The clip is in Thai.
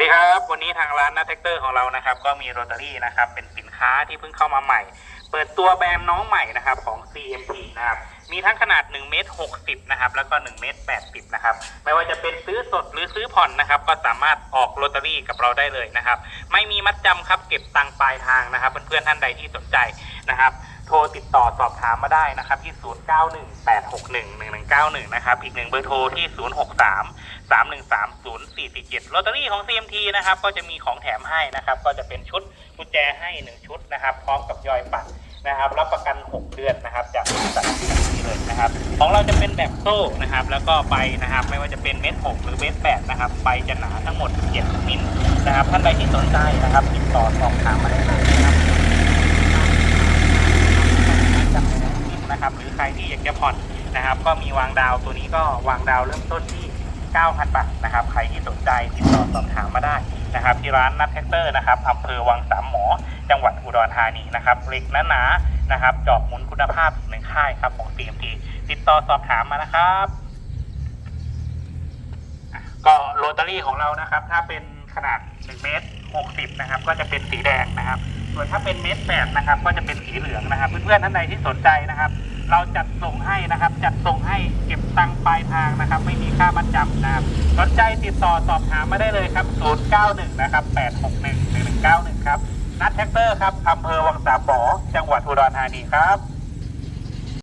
ดีครับ วันนี้ทางร้านนัทแท็กเตอร์ของเรานะครับ ก็มีโรตารี่นะครับ เป็นสินค้าที่เพิ่งเข้ามาใหม่ เปิดตัวแบรนด์น้องใหม่นะครับของ CMP นะครับ มีทั้งขนาด1เมตร60นะครับ แล้วก็1เมตร80นะครับ ไม่ว่าจะเป็นซื้อสดหรือซื้อผ่อนนะครับ ก็สามารถออกโรตารี่กับเราได้เลยนะครับ ไม่มีมัดจำครับ เก็บตังค์ปลายทางนะครับ เพื่อนๆท่านใดที่สนใจนะครับ โทรติดต่อสอบถามมาได้นะครับ ที่ 0918611191 นะครับ อีกหนึ่งเบอร์โทรที่ 063 3130447ลอตเตอรี่ของ CMT นะครับ ก็จะมีของแถมให้นะครับ ก็จะเป็นชุดกุญแจให้ 1 ชุดนะครับ พร้อมกับยอยปัด นะครับ รับประกัน 6 เดือนนะครับ จากบริษัท CMT เลยนะครับ ของเราจะเป็นแบบโซ่นะครับ แล้วก็ใบนะครับ ไม่ว่าจะเป็นเม็ด6หรือเม็ด8นะครับใบจะหนาทั้งหมด 7 มิลนะครับ ท่านใดที่สนใจนะครับติดต่อสอบถามมาได้เลยนะครับนะครับหรือใครที่อยากจะผ่อนนะครับ ก็มีวางดาวตัวนี้ก็วางดาวเริ่มต้นที่ 9,000 บาทนะครับ ใครที่สนใจติดต่อสอบถามมาได้ นะครับที่ร้านนัทแท็กเตอร์นะครับอำเภอวังสามหมอ จังหวัดอุดรธานีนะครับเหล็กหนาๆนะครับจอบหมุนคุณภาพอีกหนึ่งค่ายครับของ CMT ติดต่อสอบถามมานะครับก็โรตารี่ของเรานะครับ ถ้าเป็นขนาด1เมตร60นะครับ ก็จะเป็นสีแดงนะครับ ส่วนถ้าเป็นเมตรแปดนะครับ ก็จะเป็นสีเหลืองนะครับ เพื่อนๆท่านใดที่สนใจนะครับ เราจัดส่งให้นะครับ จัดส่งให้เก็บตังค์ปลายทางนะครับ ไม่มีค่ามัดจำนะครับสนใจติดต่อสอบถามมาได้เลยครับ 091 นะครับ 861 1191 ครับ นัดแท็กเตอร์ครับอำเภอวังสามหมอจังหวัดอุดรธานีครับ